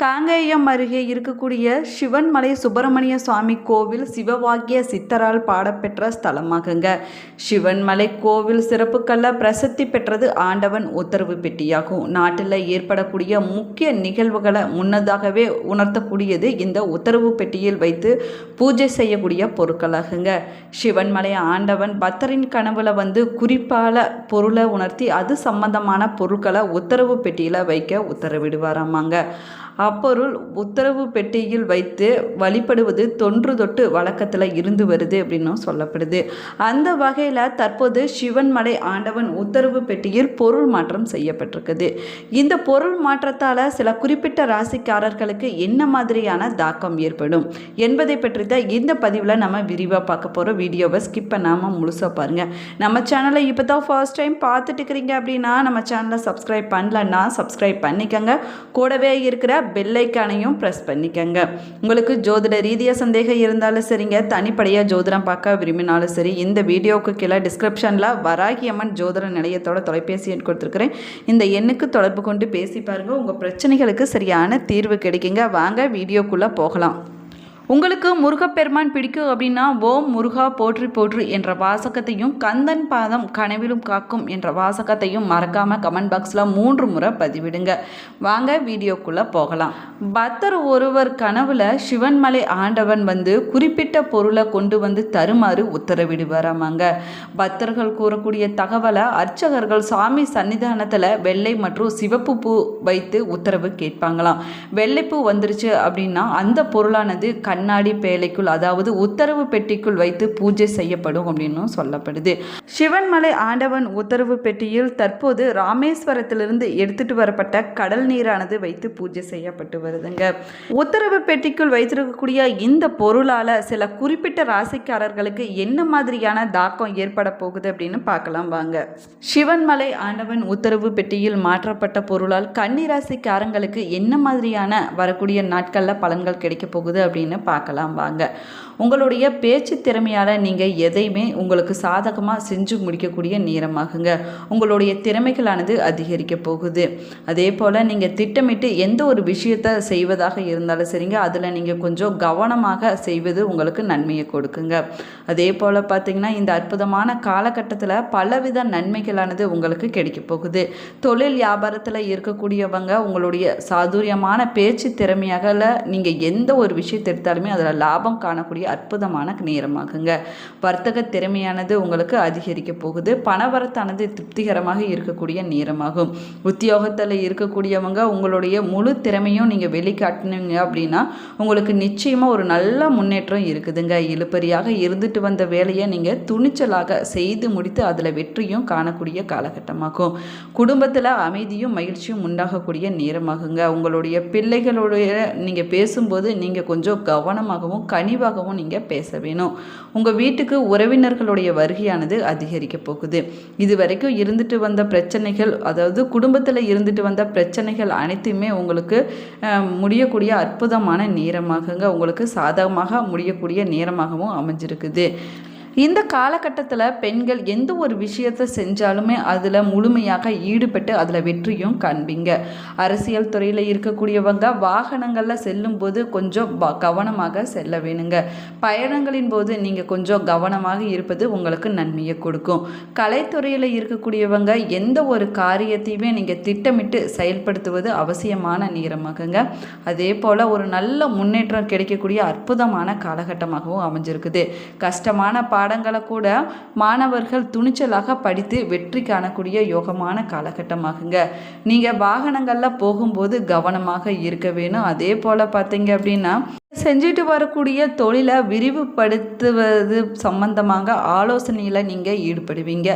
காங்கேயம் அருகே இருக்கக்கூடிய சிவன்மலை சுப்பிரமணிய சுவாமி கோவில் சிவவாக்கிய சித்தரால் பாடப்பெற்ற ஸ்தலமாகுங்க. சிவன்மலை கோவில் சிறப்புக்கல்ல பிரசித்தி பெற்றது ஆண்டவன் உத்தரவு பெட்டியாகும். நாட்டில் ஏற்படக்கூடிய முக்கிய நிகழ்வுகளை முன்னதாகவே உணர்த்தக்கூடியது இந்த உத்தரவு பெட்டியில் வைத்து பூஜை செய்யக்கூடிய பொருட்களாகுங்க. சிவன்மலை ஆண்டவன் பக்தரின் கனவுல வந்து குறிப்பால பொருளை உணர்த்தி அது சம்பந்தமான பொருட்களை உத்தரவு பெட்டியில் வைக்க உத்தரவிடுவாராமாங்க. அப்பொருள் உத்தரவு பெட்டியில் வைத்து வழிபடுவது தொன்று தொட்டு வழக்கத்தில் இருந்து வருது அப்படின்னும் சொல்லப்படுது. அந்த வகையில் தற்போது சிவன்மலை ஆண்டவன் உத்தரவு பெட்டியில் பொருள் மாற்றம் செய்யப்பட்டிருக்குது. இந்த பொருள் மாற்றத்தால் சில குறிப்பிட்ட ராசிக்காரர்களுக்கு என்ன மாதிரியான தாக்கம் ஏற்படும் என்பதை பற்றி தான் இந்த பதிவில் நம்ம விரிவாக பார்க்க போகிறோம் வீடியோவை ஸ்கிப் பண்ணாமல் முழுசாக பாருங்கள் நம்ம சேனலை இப்போ தான் ஃபர்ஸ்ட் டைம் பார்த்துட்டு இருக்கிறீங்க அப்படின்னா நம்ம சேனலை சப்ஸ்கிரைப் பண்ணலன்னா சப்ஸ்கிரைப் பண்ணிக்கோங்க. கூடவே இருக்கிற பெல்லைக்கானையும் ப்ரெஸ் பண்ணிக்கங்க. உங்களுக்கு ஜோதிட ரீதியாக சந்தேகம் இருந்தாலும் சரிங்க. தனிப்படையாக ஜோதிடம் பார்க்க விரும்பினாலும் சரி இந்த வீடியோவுக்கு கீழே டிஸ்கிரிப்ஷனில் வராகி அம்மன் ஜோதிட நிலையத்தோட தொலைபேசி எண் கொடுத்துருக்குறேன். இந்த எண்ணுக்கு தொடர்பு கொண்டு பேசி பாருங்கள் உங்கள் பிரச்சனைகளுக்கு சரியான தீர்வு கிடைக்குங்க. வாங்க வீடியோக்குள்ளே போகலாம். உங்களுக்கு முருகப்பெருமான் பிடிக்கும் அப்படின்னா ஓம் முருகா போற்றி போற்று என்ற வாசகத்தையும் கந்தன் பாதம் கனவிலும் காக்கும் என்ற வாசகத்தையும் மறக்காமல் கமெண்ட் பாக்ஸில் மூன்று முறை பதிவிடுங்க. வாங்க வீடியோக்குள்ளே போகலாம். பக்தர் ஒருவர் கனவுல சிவன்மலை ஆண்டவன் வந்து குறிப்பிட்ட பொருளை கொண்டு வந்து தருமாறு உத்தரவிடுவாராமாங்க பக்தர்கள் கூறக்கூடிய தகவலை அர்ச்சகர்கள் சாமி சன்னிதானத்தில் வெள்ளை மற்றும் சிவப்பு பூ வைத்து உத்தரவு கேட்பாங்களாம். வெள்ளைப்பூ வந்துருச்சு அப்படின்னா அந்த பொருளானது கண் கண்ணாடி பேழைக்குள் அதாவது உத்தரவு பெட்டிக்குள் வைத்து பூஜை செய்யப்படும் அப்படின்னும் சொல்லப்படுது. சிவன்மலை ஆண்டவன் உத்தரவு பெட்டியில் தற்போது ராமேஸ்வரத்திலிருந்து எடுத்துட்டு வரப்பட்ட கடல் நீரானது வைத்து பூஜை செய்யப்பட்டு வருதுங்க. உத்தரவு பெட்டிக்குள் வைத்திருக்கக்கூடிய இந்த பொருளால் சில குறிப்பிட்ட ராசிக்காரர்களுக்கு என்ன மாதிரியான தாக்கம் ஏற்பட போகுது அப்படின்னு பார்க்கலாம் வாங்க. சிவன்மலை ஆண்டவன் உத்தரவு பெட்டியில் மாற்றப்பட்ட பொருளால் கன்னிராசிக்காரங்களுக்கு என்ன மாதிரியான வரக்கூடிய நாட்களில் பலன்கள் கிடைக்க போகுது அப்படின்னு பார்க்கலாம் வாங்க. உங்களுடைய பேச்சு திறமையால் நீங்கள் எதையுமே உங்களுக்கு சாதகமாக செஞ்சு முடிக்கக்கூடிய நேரமாகுங்க. உங்களுடைய திறமைகளானது அதிகரிக்க போகுது. அதே போல் நீங்கள் திட்டமிட்டு எந்த ஒரு விஷயத்தை செய்வதாக இருந்தாலும் சரிங்க அதில் நீங்கள் கொஞ்சம் கவனமாக செய்வது உங்களுக்கு நன்மையை கொடுக்குங்க. அதே போல் பார்த்தீங்கன்னா இந்த அற்புதமான காலகட்டத்தில் பலவித நன்மைகளானது உங்களுக்கு கிடைக்க போகுது. தொழில் வியாபாரத்தில் இருக்கக்கூடியவங்க உங்களுடைய சாதுரியமான பேச்சு திறமையாக நீங்கள் எந்த ஒரு விஷயத்தை எடுத்தாலும் அதில் லாபம் காணக்கூடிய அற்புதமான நேரமாகுங்க. வர்த்தக திறமையானது உங்களுக்கு அதிகரிக்க போகுது. பணவரத்தானது திருப்திகரமாக இருக்கக்கூடிய நேரமாகும். உத்தியோகத்தில் இருக்கக்கூடியவங்க உங்களுடைய முழு திறமையும் நீங்கள் வெளிக்காட்டினீங்க அப்படின்னா உங்களுக்கு நிச்சயமாக ஒரு நல்ல முன்னேற்றம் இருக்குதுங்க. இழுப்பறியாக இருந்துட்டு வந்த வேலையை நீங்கள் துணிச்சலாக செய்து முடித்து அதில் வெற்றியும் காணக்கூடிய காலகட்டமாகும். குடும்பத்தில் அமைதியும் மகிழ்ச்சியும் உண்டாகக்கூடிய நேரமாகுங்க. உங்களுடைய பிள்ளைகளுடைய நீங்கள் பேசும்போது நீங்கள் கொஞ்சம் கவனமாகவும் கனிவாகவும் நீங்கள் பேச வேணும். உங்கள் வீட்டுக்கு உறவினர்களுடைய வருகையானது அதிகரிக்க போகுது. இது வரைக்கும் இருந்துட்டு வந்த பிரச்சனைகள் அதாவது குடும்பத்தில் இருந்துட்டு வந்த பிரச்சனைகள் அனைத்துமே உங்களுக்கு முடியக்கூடிய அற்புதமான நேரமாகுங்க. உங்களுக்கு சாதகமாக முடியக்கூடிய நேரமாகவும் அமைஞ்சிருக்குது. இந்த காலகட்டத்தில் பெண்கள் எந்த ஒரு விஷயத்தை செஞ்சாலுமே அதில் முழுமையாக ஈடுபட்டு அதில் வெற்றியும் காண்பீங்க. அரசியல் துறையில் இருக்கக்கூடியவங்க வாகனங்களில் செல்லும்போது கொஞ்சம் கவனமாக செல்ல வேணுங்க. பயணங்களின் போது நீங்கள் கொஞ்சம் கவனமாக இருப்பது உங்களுக்கு நன்மையை கொடுக்கும். கலைத்துறையில் இருக்கக்கூடியவங்க எந்த ஒரு காரியத்தையுமே நீங்கள் திட்டமிட்டு செயல்படுத்துவது அவசியமான நேரமாகுங்க. அதே போல் ஒரு நல்ல முன்னேற்றம் கிடைக்கக்கூடிய அற்புதமான காலகட்டமாகவும் அமைஞ்சிருக்குது. கஷ்டமான பாடங்களை கூட மாணவர்கள் துணிச்சலாக படித்து வெற்றி காணக்கூடிய யோகமான காலகட்டமாகுங்க. நீங்கள் வாகனங்களில் போகும்போது கவனமாக இருக்க வேணும். அதே போல் பார்த்தீங்க அப்படின்னா செஞ்சுட்டு வரக்கூடிய தொழிலை விரிவுபடுத்துவது சம்பந்தமாக ஆலோசனையில் நீங்கள் ஈடுபடுவீங்க.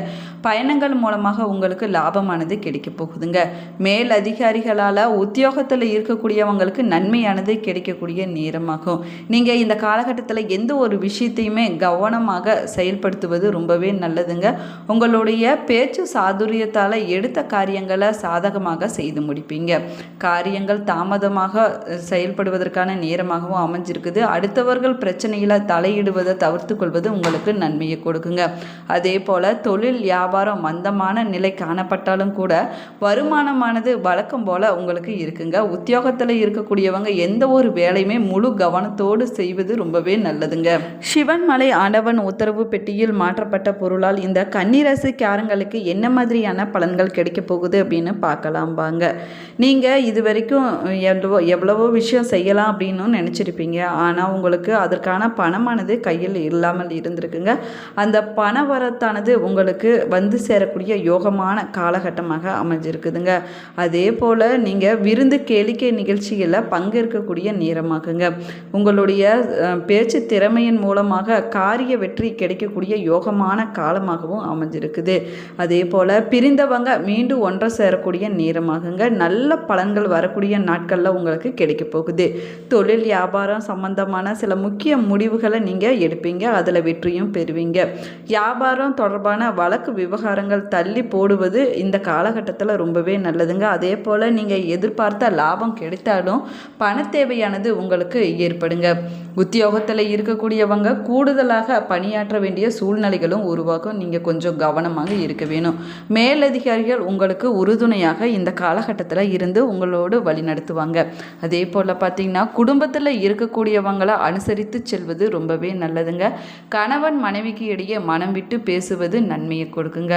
பயணங்கள் மூலமாக உங்களுக்கு லாபமானது கிடைக்க போகுதுங்க. மேல் அதிகாரிகளால் உத்தியோகத்தில் இருக்கக்கூடியவங்களுக்கு நன்மையானது கிடைக்கக்கூடிய நேரமாகும். நீங்கள் இந்த காலகட்டத்தில் எந்த ஒரு விஷயத்தையுமே கவனமாக செயல்படுத்துவது ரொம்பவே நல்லதுங்க. உங்களுடைய பேச்சு சாதுரியத்தால் எடுத்த காரியங்களை சாதகமாக செய்து முடிப்பீங்க. காரியங்கள் தாமதமாக செயல்படுவதற்கான நேரமாகவும் அமைஞ்சிருக்குது. அடுத்தவர்கள் பிரச்சனையில் தலையிடுவதை தவிர்த்து கொள்வது உங்களுக்கு நன்மையை கொடுக்குங்க. அதே போல் தொழில் வியாபாரம் மந்தமான நிலை காணப்பட்டாலும் கூட வருமானமானது வழக்கம் போல் உங்களுக்கு இருக்குங்க. உத்தியோகத்தில் இருக்கக்கூடியவங்க எந்த ஒரு வேலையுமே முழு கவனத்தோடு செய்வது ரொம்பவே நல்லதுங்க. சிவன்மலை ஆண்டவன் உத்தரவு பெட்டியில் மாற்றப்பட்ட பொருளால் இந்த கன்னிராசிக்காரங்களுக்கு என்ன மாதிரியான பலன்கள் கிடைக்க போகுது அப்படின்னு பார்க்கலாம் வாங்க. நீங்கள் இது வரைக்கும் எவ்வளவோ எவ்வளவோ விஷயம் செய்யலாம் அப்படின்னு நினச்சிருப்பீங்க. ஆனால் உங்களுக்கு அதற்கான பணமானது கையில் இல்லாமல் இருந்திருக்குங்க. அந்த பண வரத்தானது உங்களுக்கு வந்து சேரக்கூடிய யோகமான காலகட்டமாக அமைஞ்சிருக்குதுங்க. அதே போல் நீங்கள் விருந்து கேளிக்கை நிகழ்ச்சிகளில் பங்கேற்கக்கூடிய நேரமாகுங்க. உங்களுடைய பேச்சு திறமையின் மூலமாக காரிய வெற்றி கிடைக்கக்கூடிய யோகமான காலமாகவும் அமைஞ்சிருக்குது. அதே போல் பிரிந்தவங்க மீண்டும் ஒன்றை சேரக்கூடிய நேரமாகுங்க. நல்ல பலன்கள் வரக்கூடிய நாட்களில் உங்களுக்கு கிடைக்க போகுது. தொழில் வியாபாரம் சம்பந்தமான சில முக்கிய முடிவுகளை நீங்கள் எடுப்பீங்க. அதில் வெற்றியும் பெறுவீங்க. வியாபாரம் தொடர்பான வழக்கு விவகாரங்கள் தள்ளி போடுவது இந்த காலகட்டத்தில் ரொம்பவே நல்லதுங்க. அதே போல் நீங்கள் எதிர்பார்த்த லாபம் கிடைத்தாலும் பண தேவையானது உங்களுக்கு ஏற்படுங்க. உத்தியோகத்தில் இருக்கக்கூடியவங்க கூடுதலாக பணியாற்ற வேண்டிய சூழ்நிலைகளும் உருவாகும். நீங்கள் கொஞ்சம் கவனமாக இருக்க வேணும். மேலதிகாரிகள் உங்களுக்கு உறுதுணையாக இந்த காலகட்டத்தில் இருந்து உங்களோடு வழிநடத்துவாங்க. அதே போல் பார்த்தீங்கன்னா குடும்பத்தில் இருக்கக்கூடியவங்களை அனுசரித்து செல்வது ரொம்பவே நல்லதுங்க. கணவன் மனைவிக்கு இடையே மனம் விட்டு பேசுவது நன்மையை கொடுக்குங்க.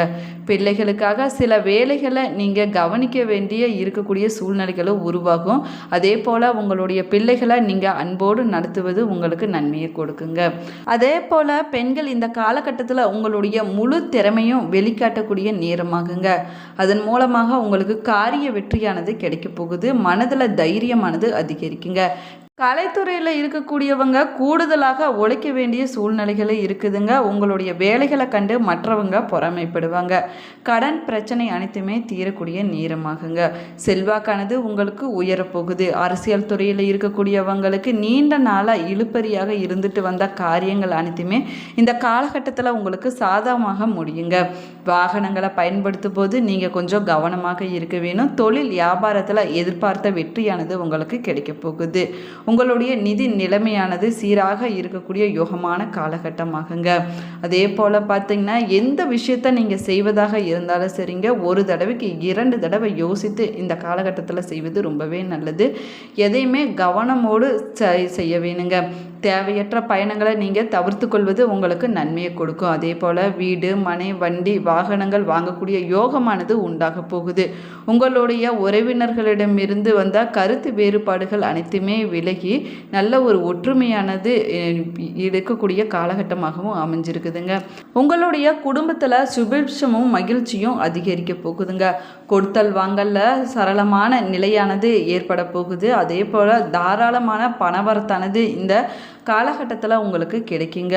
பிள்ளைகளுக்காக சில வேலைகளை நீங்கள் கவனிக்க வேண்டிய இருக்கக்கூடிய சூழ்நிலைகளும் உருவாகும். அதே போல் உங்களுடைய பிள்ளைகளை நீங்கள் அன்போடு நடத்துவது உங்களுக்கு நன்மையை கொடுக்குங்க. அதே போல் பெண்கள் இந்த காலகட்டத்தில் உங்களுடைய முழு திறமையும் வெளிக்காட்டக்கூடிய நேரமாகுங்க. அதன் மூலமாக உங்களுக்கு காரிய வெற்றியானது கிடைக்க போகுது. மனதில் தைரியமானது அதிகரிக்குங்க. கலைத்துறையில் இருக்கக்கூடியவங்க கூடுதலாக உழைக்க வேண்டிய சூழ்நிலைகள் இருக்குதுங்க. உங்களுடைய வேலைகளை கண்டு மற்றவங்க பொறாமைப்படுவாங்க. கடன் பிரச்சனை அனைத்துமே தீரக்கூடிய நேரமாகுங்க. செல்வாக்கானது உங்களுக்கு உயரப்போகுது. அரசியல் துறையில் இருக்கக்கூடியவங்களுக்கு நீண்ட நாளாக இழுப்பறியாக இருந்துட்டு வந்த காரியங்கள் அனைத்துமே இந்த காலகட்டத்தில் உங்களுக்கு சாதகமாக முடியுங்க. வாகனங்களை பயன்படுத்தும் போது நீங்கள் கொஞ்சம் கவனமாக இருக்க வேணும். தொழில் வியாபாரத்தில் எதிர்பார்த்த வெற்றியானது உங்களுக்கு கிடைக்க போகுது. உங்களுடைய நிதி நிலைமையானது சீராக இருக்கக்கூடிய யோகமான காலகட்டமாகுங்க. அதே போல் பார்த்தீங்கன்னா எந்த விஷயத்த நீங்கள் செய்வதாக இருந்தாலும் சரிங்க ஒரு தடவைக்கு இரண்டு தடவை யோசித்து இந்த காலகட்டத்தில் செய்வது ரொம்பவே நல்லது. எதையுமே கவனமோடு செ- செய்ய வேணுங்க. தேவையற்ற பயணங்களை நீங்கள் தவிர்த்து கொள்வது உங்களுக்கு நன்மையை கொடுக்கும். அதே போல் வீடு மனை வண்டி வாகனங்கள் வாங்கக்கூடிய யோகமானது உண்டாக போகுது. உங்களுடைய உறவினர்களிடமிருந்து வந்த கருத்து வேறுபாடுகள் அனைத்துமே விலகி நல்ல ஒரு ஒற்றுமையானது இருக்கக்கூடிய காலகட்டமாகவும் அமைஞ்சிருக்குதுங்க. உங்களுடைய குடும்பத்தில் சுபிட்சமும் மகிழ்ச்சியும் அதிகரிக்க போகுதுங்க. கொடுத்தல் வாங்கல்ல சரளமான நிலையானது ஏற்பட போகுது. அதே போல் தாராளமான பணவரத்தானது இந்த காலகட்டத்தில் உங்களுக்கு கிடைக்குங்க.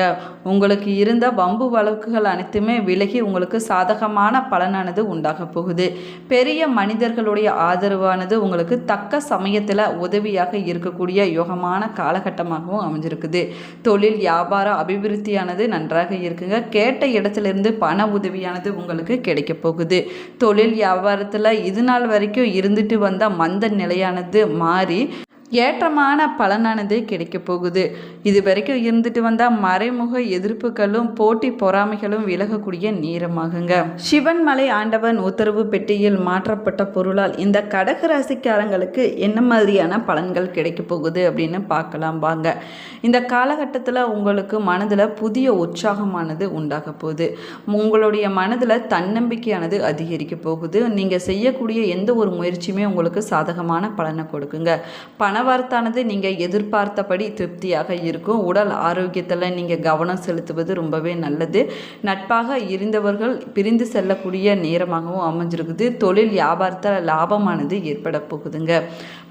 உங்களுக்கு இருந்த வம்பு வழக்குகள் அனைத்துமே விலகி உங்களுக்கு சாதகமான பலனானது உண்டாக போகுது. பெரிய மனிதர்களுடைய ஆதரவானது உங்களுக்கு தக்க சமயத்தில் உதவியாக இருக்கக்கூடிய யோகமான காலகட்டமாகவும் அமைஞ்சிருக்குது. தொழில் வியாபார அபிவிருத்தியானது நன்றாக இருக்குங்க. கேட்ட இடத்திலிருந்து பண உதவியானது உங்களுக்கு கிடைக்க போகுது. தொழில் வியாபாரத்தில் இது நாள் வரைக்கும் இருந்துட்டு வந்த மந்த நிலையானது மாறி ஏற்றமான பலனானது கிடைக்க போகுது. இது வரைக்கும் இருந்துட்டு வந்தால் மறைமுக எதிர்ப்புகளும் போட்டி பொறாமைகளும் விலகக்கூடிய நேரமாகுங்க. சிவன்மலை ஆண்டவன் உத்தரவு பெட்டியில் மாற்றப்பட்ட பொருளால் இந்த கடக ராசிக்காரங்களுக்கு என்ன மாதிரியான பலன்கள் கிடைக்க போகுது அப்படின்னு பார்க்கலாம் வாங்க. இந்த காலகட்டத்தில் உங்களுக்கு மனதில் புதிய உற்சாகமானது உண்டாக போகுது. உங்களுடைய மனதில் தன்னம்பிக்கையானது அதிகரிக்க போகுது. நீங்கள் செய்யக்கூடிய எந்த ஒரு முயற்சியுமே உங்களுக்கு சாதகமான பலனை கொடுக்குங்க. பணவரத்தானது நீங்கள் எதிர்பார்த்தபடி திருப்தியாக இருக்கும். உடல் ஆரோக்கியத்தில் நீங்கள் கவனம் செலுத்துவது ரொம்பவே நல்லது. நட்பாக இருந்தவர்கள் பிரிந்து செல்லக்கூடிய நேரமாகவும் அமைஞ்சிருக்குது. தொழில் வியாபாரத்தில் லாபமானது ஏற்பட போகுதுங்க.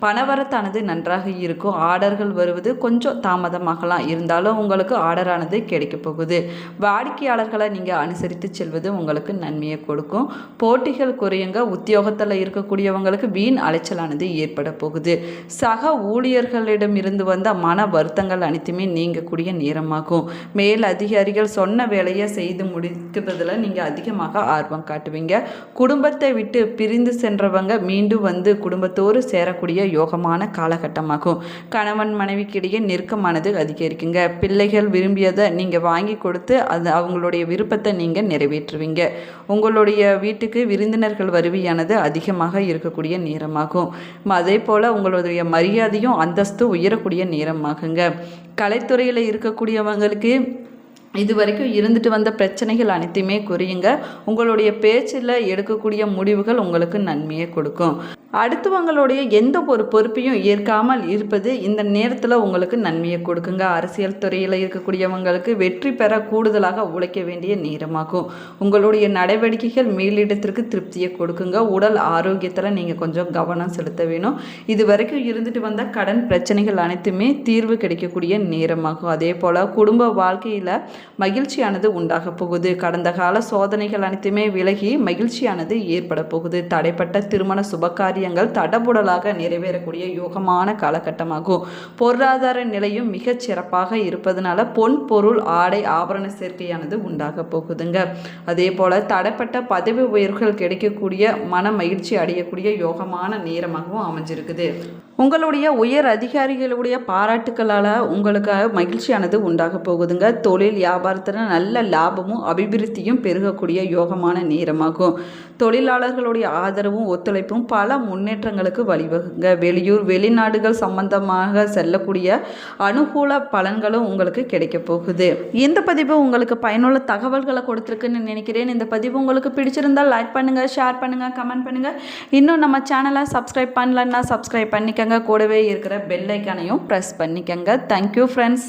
பணவரத்தானது நன்றாக இருக்கும். ஆர்டர்கள் வருவது கொஞ்சம் தாமதமாகலாம். இருந்தாலும் உங்களுக்கு ஆர்டரானது கிடைக்க போகுது. வாடிக்கையாளர்களை நீங்கள் அனுசரித்து செல்வது உங்களுக்கு நன்மையை கொடுக்கும். போட்டிகள் குறையுங்க. உத்தியோகத்தில் இருக்கக்கூடியவங்களுக்கு வீண் அலைச்சலானது ஏற்பட போகுது. சக ஊழியர்களிடம் இருந்து வந்த மன வருத்தங்கள் அனைத்துமே நீங்கக்கூடிய நேரமாகும். மேல் அதிகாரிகள் சொன்ன வேலையை செய்து முடிக்கிறதுல நீங்கள் அதிகமாக ஆர்வம் காட்டுவீங்க. குடும்பத்தை விட்டு பிரிந்து சென்றவங்க மீண்டும் வந்து குடும்பத்தோடு சேரக்கூடிய யோகமான காலகட்டமாகும். கணவன் மனைவிக்கிடையே நெருக்கமானது அதிகரிக்குங்க. பிள்ளைகள் விரும்பியதை நீங்கள் வாங்கி கொடுத்து அது அவங்களுடைய விருப்பத்தை நீங்கள் நிறைவேற்றுவீங்க. உங்களுடைய வீட்டுக்கு விருந்தினர்கள் வருவியானது அதிகமாக இருக்கக்கூடிய நேரமாகும். அதே போல் உங்களுடைய மரியாதை மரியாதையும் அந்தஸ்து உயரக்கூடிய நேரமாகுங்க. கலைத்துறையில் இருக்கக்கூடியவங்களுக்கு இது வரைக்கும் இருந்துட்டு வந்த பிரச்சனைகள் அனைத்தையுமே குறையுங்க. உங்களுடைய பேச்சில் எடுக்கக்கூடிய முடிவுகள் உங்களுக்கு நன்மையை கொடுக்கும். அடுத்தவங்களுடைய எந்த ஒரு பொறுப்பையும் ஏற்காமல் இருப்பது இந்த நேரத்தில் உங்களுக்கு நன்மையை கொடுக்குங்க. அரசியல் துறையில் இருக்கக்கூடியவங்களுக்கு வெற்றி பெற கூடுதலாக உழைக்க வேண்டிய நேரமாகும். உங்களுடைய நடவடிக்கைகள் மேலிடத்திற்கு திருப்தியை கொடுக்குங்க. உடல் ஆரோக்கியத்தில் நீங்கள் கொஞ்சம் கவனம் செலுத்த வேணும். இது வரைக்கும் இருந்துட்டு வந்த கடன் பிரச்சனைகள் அனைத்துமே தீர்வு கிடைக்கக்கூடிய நேரமாகும். அதே போல் குடும்ப வாழ்க்கையில் மகிழ்ச்சியானது உண்டாக போகுது. கடந்த கால சோதனைகள் அனைத்துமே விலகி மகிழ்ச்சியானது ஏற்பட போகுது. தடைப்பட்ட திருமண சுபகாரியங்கள் தடபுடலாக நிறைவேறக்கூடிய யோகமான காலகட்டமாகும். பொருளாதார நிலையும் மிகச் சிறப்பாக இருப்பதனால பொன் பொருள் ஆடை ஆபரண சேர்க்கையானது உண்டாக போகுதுங்க. அதே போல் தடைப்பட்ட பதவி உயர்வுகள் கிடைக்கக்கூடிய மன மகிழ்ச்சி அடையக்கூடிய யோகமான நேரமாகவும் அமைஞ்சிருக்குது. உங்களுடைய உயர் அதிகாரிகளுடைய பாராட்டுக்களால் உங்களுக்கு மகிழ்ச்சியானது உண்டாக போகுதுங்க. தொழில் வியாபாரத்தில் நல்ல லாபமும் அபிவிருத்தியும் பெருகக்கூடிய யோகமான நேரமாகும். தொழிலாளர்களுடைய ஆதரவும் ஒத்துழைப்பும் பல முன்னேற்றங்களுக்கு வழிவகுங்க. வெளியூர் வெளிநாடுகள் சம்பந்தமாக செல்லக்கூடிய அனுகூல பலன்களும் உங்களுக்கு கிடைக்க போகுது. இந்த பதிவு உங்களுக்கு பயனுள்ள தகவல்களை கொடுத்துருக்குன்னு நினைக்கிறேன். இந்த பதிவு உங்களுக்கு பிடிச்சிருந்தால் லைக் பண்ணுங்கள் ஷேர் பண்ணுங்கள் கமெண்ட் பண்ணுங்கள் இன்னும் நம்ம சேனலை சப்ஸ்கிரைப் பண்ணலன்னா சப்ஸ்கிரைப் பண்ணிக்கங்க. கூடவே இருக்கிற பெல் ஐக்கானையும் ப்ரெஸ் பண்ணிக்கங்க. Thank you friends